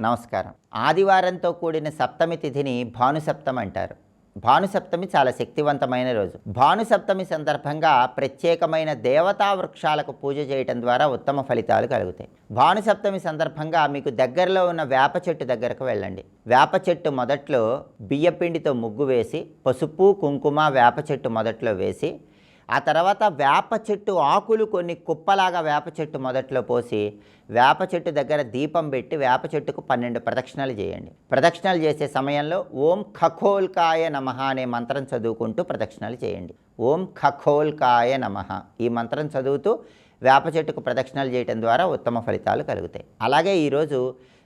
నమస్కారం. ఆదివారంతో కూడిన సప్తమి తిథిని భానుసప్తమి అంటారు. భానుసప్తమి చాలా శక్తివంతమైన రోజు. భానుసప్తమి సందర్భంగా ప్రత్యేకమైన దేవతా వృక్షాలకు పూజ చేయటం ద్వారా ఉత్తమ ఫలితాలు కలుగుతాయి. భానుసప్తమి సందర్భంగా మీకు దగ్గరలో ఉన్న వేప చెట్టు దగ్గరకు వెళ్ళండి. వేప చెట్టు మొదట్లో బియ్యపిండితో ముగ్గు వేసి పసుపు కుంకుమ వేప చెట్టు మొదట్లో వేసి ఆ తర్వాత వేప చెట్టు ఆకులు కొన్ని కుప్పలాగా వేప చెట్టు మొదట్లో పోసి వేప చెట్టు దగ్గర దీపం పెట్టి వేప చెట్టుకు పన్నెండు ప్రదక్షిణలు చేయండి. ప్రదక్షిణలు చేసే సమయంలో ఓం ఖఖోల్కాయ నమ అనే మంత్రం చదువుకుంటూ ప్రదక్షిణలు చేయండి. ఓం ఖఖోల్కాయ నమ ఈ మంత్రం చదువుతూ వేప చెట్టుకు ప్రదక్షిణలు చేయటం ద్వారా ఉత్తమ ఫలితాలు కలుగుతాయి. అలాగే ఈరోజు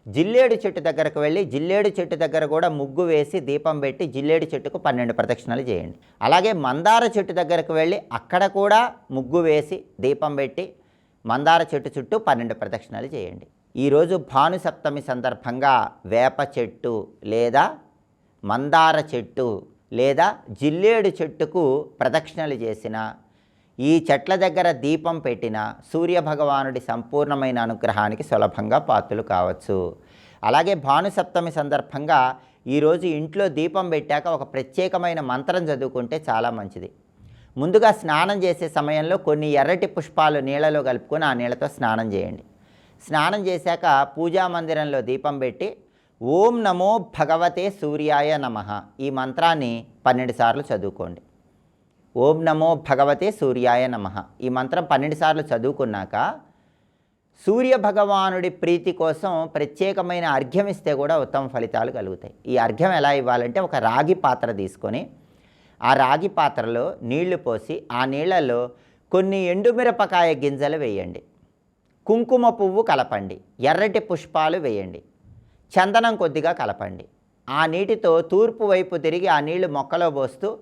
జిల్లేడు చెట్టు దగ్గరకు వెళ్ళి జిల్లేడు చెట్టు దగ్గర కూడా ముగ్గు వేసి దీపం పెట్టి జిల్లేడు చెట్టుకు పన్నెండు ప్రదక్షిణలు చేయండి. అలాగే మందార చెట్టు దగ్గరకు వెళ్ళి అక్కడ కూడా ముగ్గు వేసి దీపం పెట్టి మందార చెట్టు చుట్టూ పన్నెండు ప్రదక్షిణలు చేయండి. ఈరోజు భాను సప్తమి సందర్భంగా వేప చెట్టు లేదా మందార చెట్టు లేదా జిల్లేడు చెట్టుకు ప్రదక్షిణలు చేసిన ఈ చెట్ల దగ్గర దీపం పెట్టిన సూర్యభగవానుడి సంపూర్ణమైన అనుగ్రహానికి సులభంగా పాత్రలు కావచ్చు. అలాగే భానుసప్తమి సందర్భంగా ఈరోజు ఇంట్లో దీపం పెట్టాక ఒక ప్రత్యేకమైన మంత్రం చదువుకుంటే చాలా మంచిది. ముందుగా స్నానం చేసే సమయంలో కొన్ని ఎర్రటి పుష్పాలు నీళ్ళలో కలుపుకొని ఆ నీళ్ళతో స్నానం చేయండి. స్నానం చేశాక పూజా మందిరంలో దీపం పెట్టి ఓం నమో భగవతే సూర్యాయ నమ ఈ మంత్రాన్ని పన్నెండు సార్లు చదువుకోండి. ఓం నమో భగవతే సూర్యాయ నమ. ఈ మంత్రం పన్నెండు సార్లు చదువుకున్నాక సూర్య భగవానుడి ప్రీతి కోసం ప్రత్యేకమైన అర్ఘ్యం ఇస్తే కూడా ఉత్తమ ఫలితాలు కలుగుతాయి. ఈ అర్ఘ్యం ఎలా ఇవ్వాలంటే ఒక రాగి పాత్ర తీసుకొని ఆ రాగి పాత్రలో నీళ్ళు పోసి ఆ నీళ్ళలో కొన్ని ఎండుమిరపకాయ గింజలు వేయండి. కుంకుమ పువ్వు కలపండి. ఎర్రటి పుష్పాలు వేయండి. చందనం కొద్దిగా కలపండి. ఆ నీటితో తూర్పు వైపు తిరిగి ఆ నీళ్ళు మొక్కలో పోస్తూ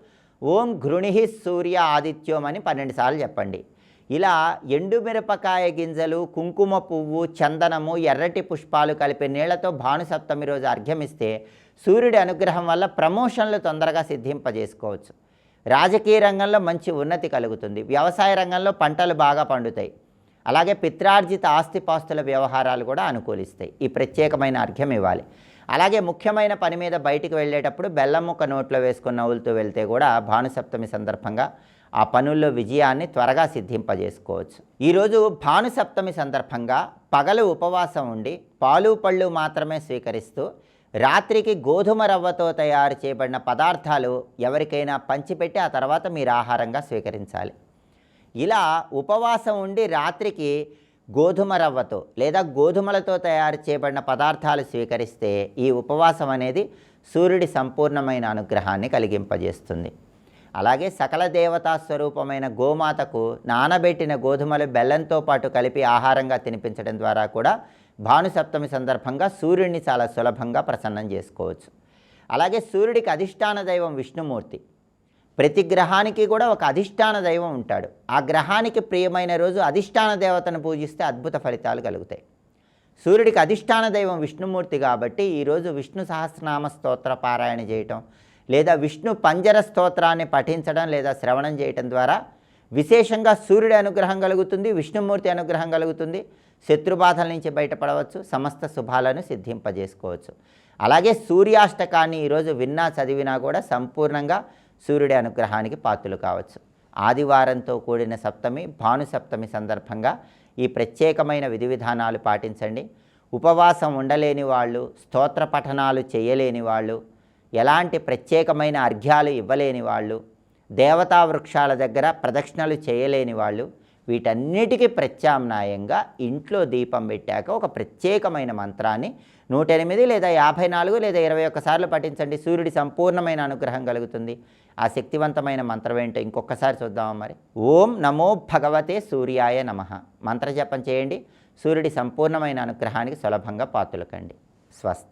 ఓం గృణిహి సూర్య ఆదిత్యం అని పన్నెండు సార్లు చెప్పండి. ఇలా ఎండుమిరపకాయ గింజలు కుంకుమ పువ్వు చందనము ఎర్రటి పుష్పాలు కలిపి నీళ్ళతో భానుసప్తమి రోజు అర్ఘ్యమిస్తే సూర్యుడి అనుగ్రహం వల్ల ప్రమోషన్లు తొందరగా సిద్ధింపజేసుకోవచ్చు. రాజకీయ రంగంలో మంచి ఉన్నతి కలుగుతుంది. వ్యవసాయ రంగంలో పంటలు బాగా పండుతాయి. అలాగే పిత్రార్జిత ఆస్తిపాస్తుల వ్యవహారాలు కూడా అనుకూలిస్తాయి. ఈ ప్రత్యేకమైన అర్ఘ్యం ఇవ్వాలి. అలాగే ముఖ్యమైన పని మీద బయటికి వెళ్ళేటప్పుడు బెల్లం ముక్క నోట్లో వేసుకున్న నవ్వులతో వెళ్తే కూడా భానుసప్తమి సందర్భంగా ఆ పనుల్లో విజయాన్ని త్వరగా సిద్ధింపజేసుకోవచ్చు. ఈరోజు భానుసప్తమి సందర్భంగా పగలు ఉపవాసం ఉండి పాలు పళ్ళు మాత్రమే స్వీకరిస్తూ రాత్రికి గోధుమ రవ్వతో తయారు చేయబడిన పదార్థాలు ఎవరికైనా పంచిపెట్టి ఆ తర్వాత మీరు ఆహారంగా స్వీకరించాలి. ఇలా ఉపవాసం ఉండి రాత్రికి గోధుమ రవ్వతో లేదా గోధుమలతో తయారు చేయబడిన పదార్థాలు స్వీకరిస్తే ఈ ఉపవాసం అనేది సూర్యుడి సంపూర్ణమైన అనుగ్రహాన్ని కలిగింపజేస్తుంది. అలాగే సకల దేవతా స్వరూపమైన గోమాతకు నానబెట్టిన గోధుమలు బెల్లంతో పాటు కలిపి ఆహారంగా తినిపించడం ద్వారా కూడా భానుసప్తమి సందర్భంగా సూర్యుడిని చాలా సులభంగా ప్రసన్నం చేసుకోవచ్చు. అలాగే సూర్యుడికి అధిష్టాన దైవం విష్ణుమూర్తి. ప్రతి గ్రహానికి కూడా ఒక అధిష్టాన దైవం ఉంటాడు. ఆ గ్రహానికి ప్రియమైన రోజు అధిష్టాన దేవతను పూజిస్తే అద్భుత ఫలితాలు కలుగుతాయి. సూర్యుడికి అధిష్టాన దైవం విష్ణుమూర్తి కాబట్టి ఈరోజు విష్ణు సహస్రనామ స్తోత్ర పారాయణ చేయటం లేదా విష్ణు పంజర స్తోత్రాన్ని పఠించడం లేదా శ్రవణం చేయటం ద్వారా విశేషంగా సూర్యుడి అనుగ్రహం కలుగుతుంది విష్ణుమూర్తి అనుగ్రహం కలుగుతుంది. శత్రుబాధల నుంచి బయటపడవచ్చు సమస్త శుభాలను సిద్ధింపజేసుకోవచ్చు. అలాగే సూర్యాష్టకాన్ని ఈరోజు విన్నా చదివినా కూడా సంపూర్ణంగా సూర్యుడి అనుగ్రహానికి పాత్రలు కావచ్చు. ఆదివారంతో కూడిన సప్తమి భాను సప్తమి సందర్భంగా ఈ ప్రత్యేకమైన విధి విధానాలు పాటించండి. ఉపవాసం ఉండలేని వాళ్ళు స్తోత్ర పఠనాలు చేయలేని వాళ్ళు ఎలాంటి ప్రత్యేకమైన అర్ఘ్యాలు ఇవ్వలేని వాళ్ళు దేవతా వృక్షాల దగ్గర ప్రదక్షిణలు చేయలేని వాళ్ళు వీటన్నిటికీ ప్రత్యామ్నాయంగా ఇంట్లో దీపం పెట్టాక ఒక ప్రత్యేకమైన మంత్రాన్ని నూట ఎనిమిది లేదా యాభై నాలుగు లేదా ఇరవై ఒక్కసార్లు పఠించండి. సూర్యుడి సంపూర్ణమైన అనుగ్రహం కలుగుతుంది. ఆ శక్తివంతమైన మంత్రం ఏంటో ఇంకొకసారి చూద్దామా మరి? ఓం నమో భగవతే సూర్యాయ నమ. మంత్రజపం చేయండి. సూర్యుడి సంపూర్ణమైన అనుగ్రహానికి సులభంగా పాతులకండి. స్వస్తి.